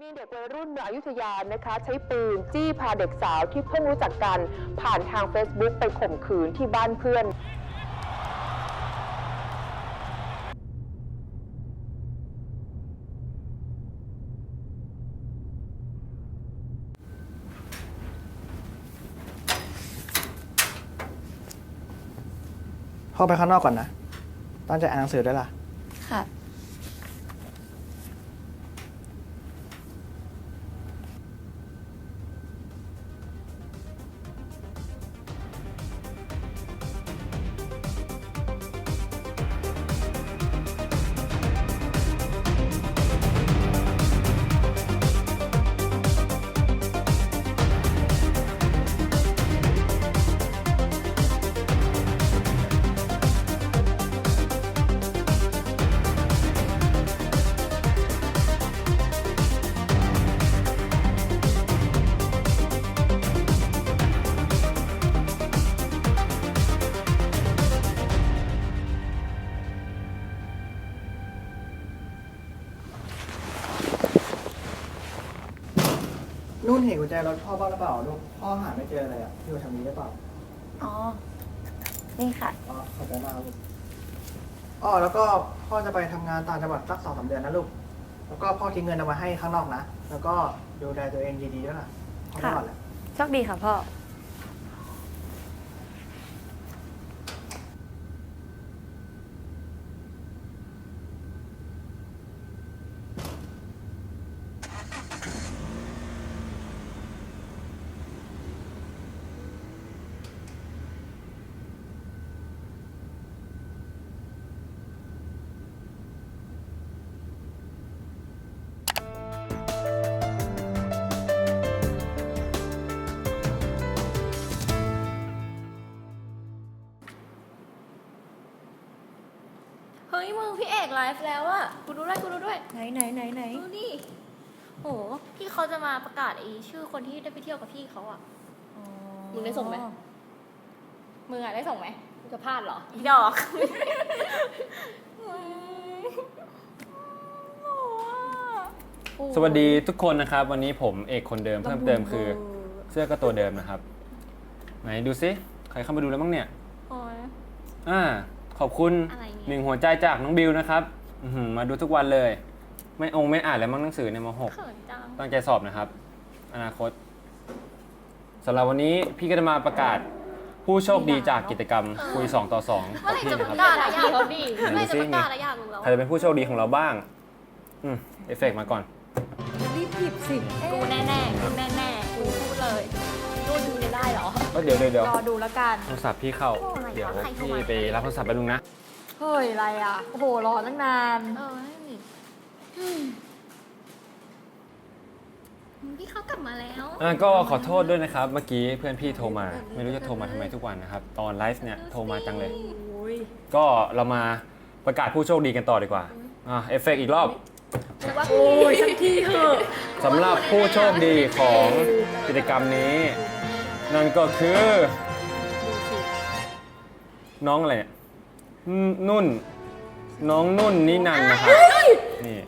มีเด็กวัยรุ่นในอยุธยานะคะ ใช้ปืนจี้พาเด็กสาวที่เพิ่งรู้จักกัน ผ่านทาง Facebook ไปข่มขืนที่บ้านเพื่อนพ่อไปข้างนอกก่อนนะ ตั้งใจอ่านหนังสือด้วยล่ะค่ะ เห็นกุญแจรถพ่อบ้างหรือเปล่าลูกพ่อหาไม่เจอเลยอะอยู่ทางนี้หรือเปล่าอ๋อ นี่ค่ะ อ๋อขอบใจมากลูกอ๋อแล้วก็พ่อจะไปทำงานต่างจังหวัดสักสองสามเดือนนะลูกแล้วก็พ่อทิ้งเงินเอาไว้ให้ข้างนอกนะแล้วก็ดูแลตัวเองดีๆด้วยล่ะพ่อไม่ค่ะหวัดแหละ โชคดีค่ะพ่อ ยมึงพี่เอกไลฟ์แล้วอะกูดูด้วยกูดูด้วย ไหนไหนไหนไหนดูดิโหพี่เขาจะมาประกาศไอ้ชื่อคนที่ได้ไปเที่ยวกับพี่เขาอะ มึงได้ส่งไหม มึงอะได้ส่งไหมกูจะพลาดเหรอ อีดอกสวัสดีทุกคนนะครับ วันนี้ผมเอกคนเดิมเพิ่มเติมคือ เสื้อก็ตัวเดิมนะครับ ไหนดูซิใครเข้ามาดูแล้วบ้างเนี่ย โอ้ยอ่า ขอบคุณอะไรเนี่ย หนึ่งหัวใจจากน้องบิวนะครับอื้อหือมาดูทุกวันเลย ไม่องค์ไม่อ่านแล้วมั้งหนังสือในมหก เขินจัง ตั้งใจสอบนะครับ อนาคตสำหรับวันนี้พี่ก็จะมาประกาศผู้โชคดีจากกิจกรรมคุย 2 ต่อ2เมื่กัอบไหร่พี่จะปนะคระรับ กาศอะอยากรู้ดิเมื่อไหร่จะดูปสิระกาศอะอยากรู้แล้ว ใครจะเป็นผู้โชคดีของเราบ้าง อืมเอฟเฟกต์มาก่อน รีบหยิบสิ กูแน่ๆกูแน่ๆกูพูดเลยดูดูจะได้ เหรอ ก็เดี๋ยวเดี๋ยวเดี๋ยวรอดูแล้วกัน โทรศัพท์พี่เข้าโอ้อะไรวะเดี๋ยวใครโทรพี่มาไปรับโทรศัพท์ไปลุงนะ เฮ้ย อะไรอะ โอ้โห รอตั้งนาน เออนี่อืมพี่เขากลับมาแล้ว อะก็ขอโทษด้วยนะครับ เมื่อกี้เพื่อนพี่โทรมา ไม่รู้จะโทรมาทำไมทุกวันนะครับ ตอนไลฟ์เนี่ยโทรมาจังเลยโอ้ยก็เรามาประกาศผู้โชคดีกันต่อดีกว่า อะเอฟเฟกต์อีกรอบ โอ้ยสักทีเถอะสำหรับผู้โชคดีของกิจกรรมนี้ นั่นก็คือ น้องอะไรเนี่ยนนุ่น น้องนุ่นนี่นันนะครับนี่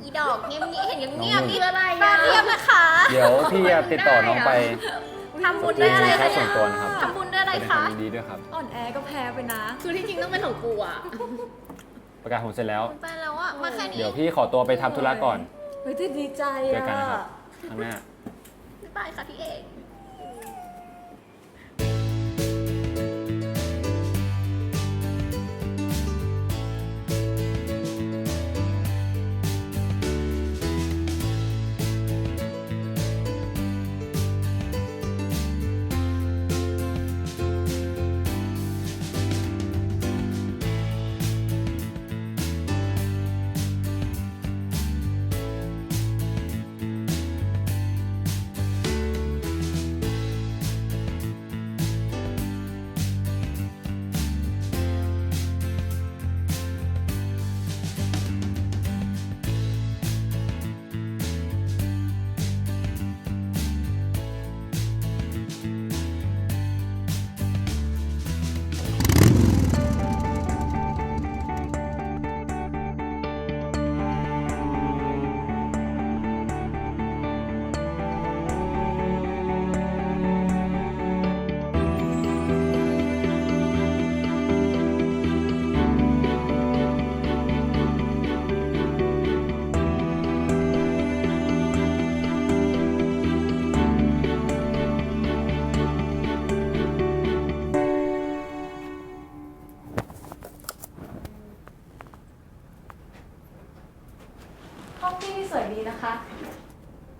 อีดอกเงียบๆเห็นเงียบน้องๆนุ่ดีนอะไรอะเงียบนะคะเดี๋ยวพี่จะติดต่อน้องไปทำบุญด้วยอะไรค่าคะส่วนตัวนะครับทำบุญด้วยอะไรแสดงคคะวามยินดีด้วยครับ อ่อนแอก็แพ้ไปนะ คือที่จริงต้องเป็นของกูอะประกาศผลเสร็จแล้ว ไปแล้วอะมาแค่นี้ เดี๋ยวพี่ขอตัวไปทำธุระก่อน เฮ้ยจะดีใจเจออะกันนะครับข้างหน้า บายค่ะพี่เอก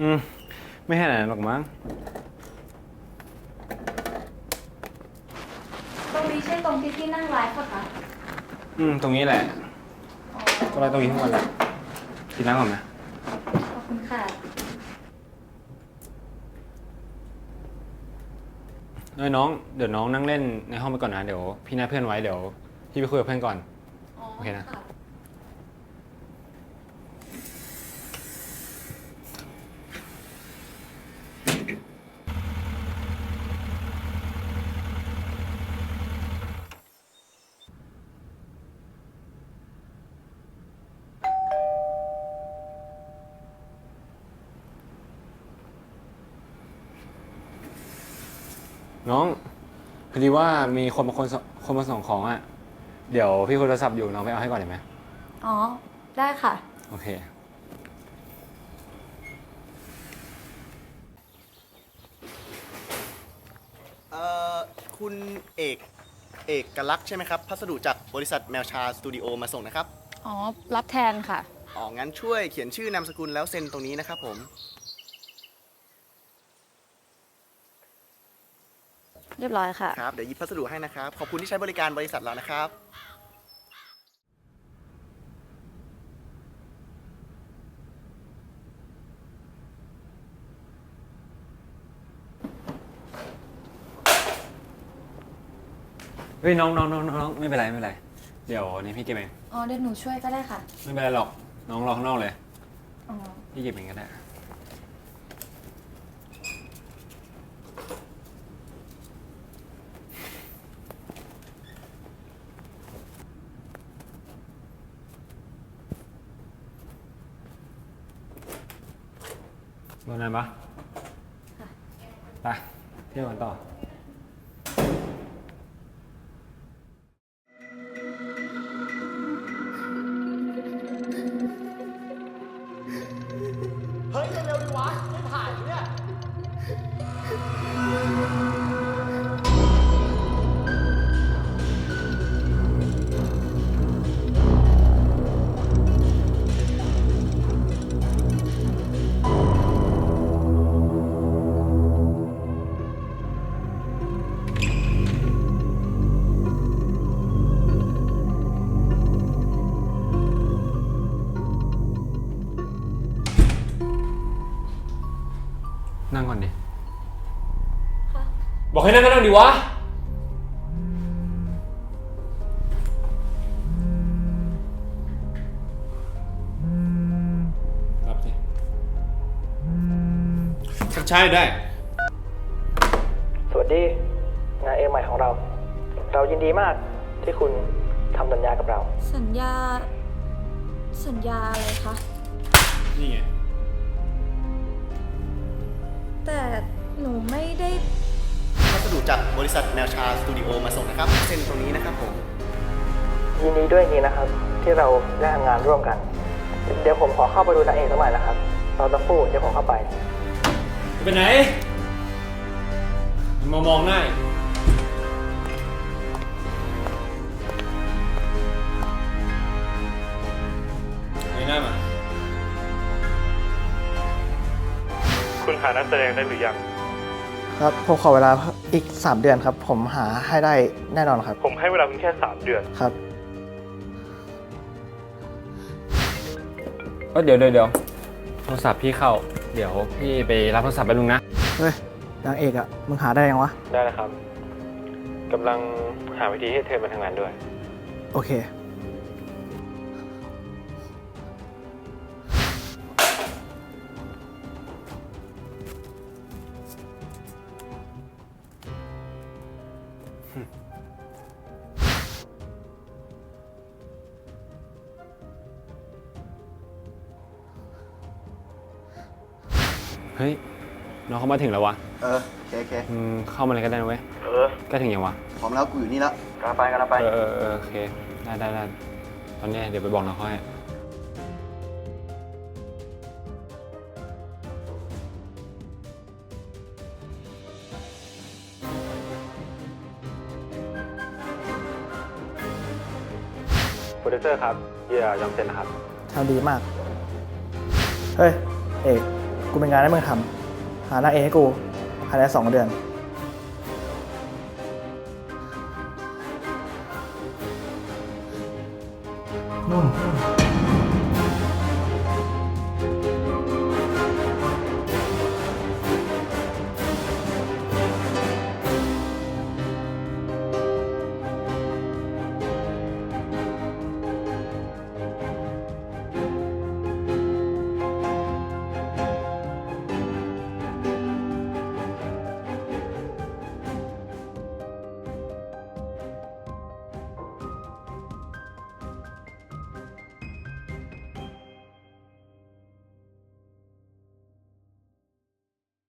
อืม ไม่ขนาดนั้นหรอกมั้ง ตรงนี้ใช่ตรงที่พี่นั่งไลฟ์ปะคะอืม ตรงนี้แหละก็ไปตรงนี้ทั้งวันแหละกินน้ำก่อนไหมขอบคุณค่ะ เอ้ยน้อง เดี๋ยวน้องนั่งเล่นในห้องไปก่อนนะ เดี๋ยว พี่นัดเพื่อนไว้ เดี๋ยว พี่ไปคุยกับเพื่อนก่อน โอเคนะ น้องพอดีว่ามีคนมาคนสคนมาส่งของอะ เดี๋ยวพี่คุยโทรศัพท์อยู่น้องไปเอาให้ก่อนได้ไหมอ๋อ ได้ค่ะ โอเค เอ่อคุณเอกเอกลักษณ์ใช่ไหมครับ พัสดุจากบริษัทแมวชาสตูดิโอมาส่งนะครับ อ๋อ รับแทนค่ะ อ๋อ งั้นช่วยเขียนชื่อนามสกุลแล้วเซ็นตรงนี้นะครับผม เรียบร้อยค่ะ ครับ เดี๋ยวหยิบพัสดุให้นะครับ ขอบคุณที่ใช้บริการบริษัทเรานะครับ เฮ้ยน้องน้องน้องน้องไม่เป็นไรไม่เป็นไร เดี๋ยวนี่พี่เก็บเองอ๋อเดี๋ยวหนูช่วยก็ได้ค่ะ ไม่เป็นไรหรอกน้องรอข้างนอกเลย อ๋อ พี่เก็บเองก็ได้ โดนอะไรปะไปเที่ยวกันต่อเฮ้ยเร็วๆดีวะไม่ถ่ายเนี่ย ให้นั่งก็นั่งดิวะ รับสิชักใช่ได้ สวัสดีนายเอใหม่ของเรา เรายินดีมากที่คุณทำสัญญากับเรา สัญญา สัญญาอะไรคะ นี่ไง แต่หนูไม่ได้พัสดุจากบริษัทแมวชาสตูดิโอมาส่งนะครับเซ็นตรงนี้นะครับผมยินดีด้วยจริงๆนะครับ ที่เราได้ทำงานร่วมกัน เดี๋ยวผมขอเข้าไปดูนายเอกสักหน่อยนะครับเราจะพูดเดี๋ยวผมเข้าไปจะไปไหนมามองหน้าอีกเงยหน้ามา คุณหานักแสดงได้หรือยัง ครับผมขอเวลาอีก 3 เดือนครับ ผมหาให้ได้แน่นอนครับ ผมให้เวลาเพียงแค่ 3 เดือน ครับ ก็เดี๋ยวเดี๋ยวเดี๋ยวโทรศัพท์พี่เข้า เดี๋ยวพี่ไปรับโทรศัพท์ไปลุงนะ เฮ้ยนางเอกอะมึงหาได้ยังวะ ได้แล้วครับกำลังหาวิธีให้เธอมาทำงานด้วย โอเค เฮ้ยน้องเขามาถึงแล้ววะเออโอเคโอเคอืมเข้ามาเลยก็ได้นะเว้ยเออใกล้ถึงยังวะพร้อมแล้วกูอยู่นี่แล้วกำลังไปกำลังไป เออเออเออโอเคได้ได้ได้ตอนนี้เดี๋ยวไปบอกน้องเขาให้โปรดิวเซอร์ครับอย่ายอมเซ็นนะครับ ทำดีมาก เฮ้ย เอก กูเป็นงานให้มึงทำหานางเอกให้กูภายในสองเดือน นุ่น